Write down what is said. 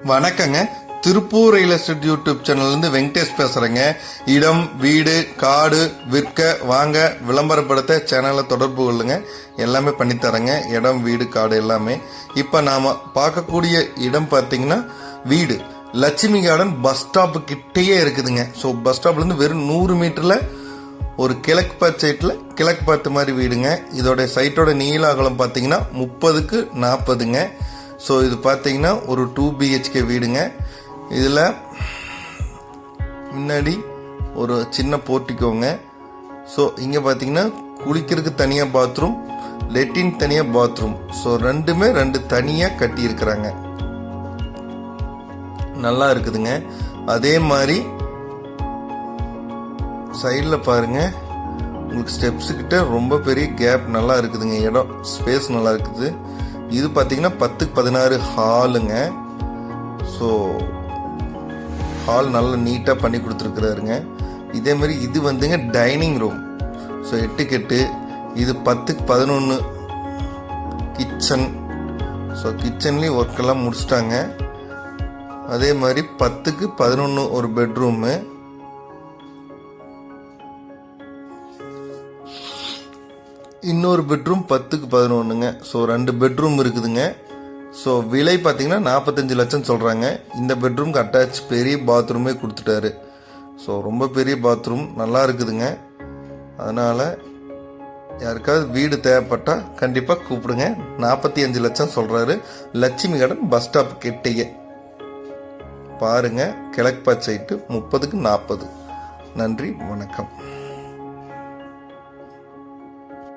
வணக்கங்க. Tiruppur real estate YouTube சேனல்லேருந்து வெங்கடேஷ் பேசுகிறேங்க இடம் வீடு காடு விற்க வாங்க விளம்பரப்படுத்த சேனலை தொடர்பு கொள்ளுங்க. எல்லாமே பண்ணித்தரேங்க. இடம் வீடு காடு எல்லாமே. இப்போ நாம் பார்க்கக்கூடிய இடம் பார்த்தீங்கன்னா வீடு. லட்சுமி கார்டன் பஸ் ஸ்டாப்பு கிட்டேயே இருக்குதுங்க. ஸோ பஸ் ஸ்டாப்லேருந்து வெறும் நூறு மீட்டரில் ஒரு கிழக்கு பார்த்து சைட்டில் கிழக்கு பார்த்து மாதிரி வீடுங்க. இதோட சைட்டோட நீள அகலம் பார்த்தீங்கன்னா முப்பதுக்கு நாற்பதுங்க ஸோ இது பார்த்தீங்கன்னா ஒரு டூ பிஹெச்கே வீடுங்க. இதில் முன்னாடி ஒரு சின்ன போர்ட்டிக்கோங்க. ஸோ இங்கே பார்த்தீங்கன்னா குளிக்கிறதுக்கு தனியாக பாத்ரூம் லெட்டின் தனியாக பாத்ரூம் ஸோ ரெண்டுமே ரெண்டு தனியாக கட்டியிருக்கிறாங்க. நல்லா இருக்குதுங்க. அதே மாதிரி சைடில் பாருங்கள் உங்களுக்கு ஸ்டெப்ஸுக்கிட்ட ரொம்ப பெரிய கேப் நல்லா இருக்குதுங்க. இடம் ஸ்பேஸ் நல்லா இருக்குது. இது பார்த்தீங்கன்னா பத்துக்கு பதினாறு ஹாலுங்க. ஸோ ஹால் நல்லா நீட்டாக பண்ணி கொடுத்துருக்குறாருங்க. இதே மாதிரி இது வந்துங்க டைனிங் ரூம். ஸோ எட்டுக்கு எட்டு இது பத்துக்கு பதினொன்று கிச்சன். ஸோ கிச்சன்லேயும் ஒர்க்கெல்லாம் முடிச்சிட்டாங்க. அதே மாதிரி பத்துக்கு பதினொன்று ஒரு பெட்ரூமு இன்னொரு பெட்ரூம் பத்துக்கு பதினொன்றுங்க ஸோ ரெண்டு பெட்ரூம் இருக்குதுங்க. ஸோ விலை பார்த்தீங்கன்னா நாற்பத்தஞ்சு லட்சம் சொல்கிறாங்க இந்த பெட்ரூம்க்கு அட்டாச் பெரிய பாத்ரூமே கொடுத்துட்டாரு. ஸோ ரொம்ப பெரிய பாத்ரூம் நல்லா இருக்குதுங்க. அதனால் யாருக்காவது வீடு தேவைப்பட்டால் கண்டிப்பாக கூப்பிடுங்க. நாற்பத்தி அஞ்சு லட்சம் சொல்கிறாரு லட்சுமி கடன் பஸ் ஸ்டாப் கிட்டேயே. பாருங்கள் கிழக்கு பச்சைட்டு முப்பதுக்கு நாற்பது நன்றி வணக்கம்.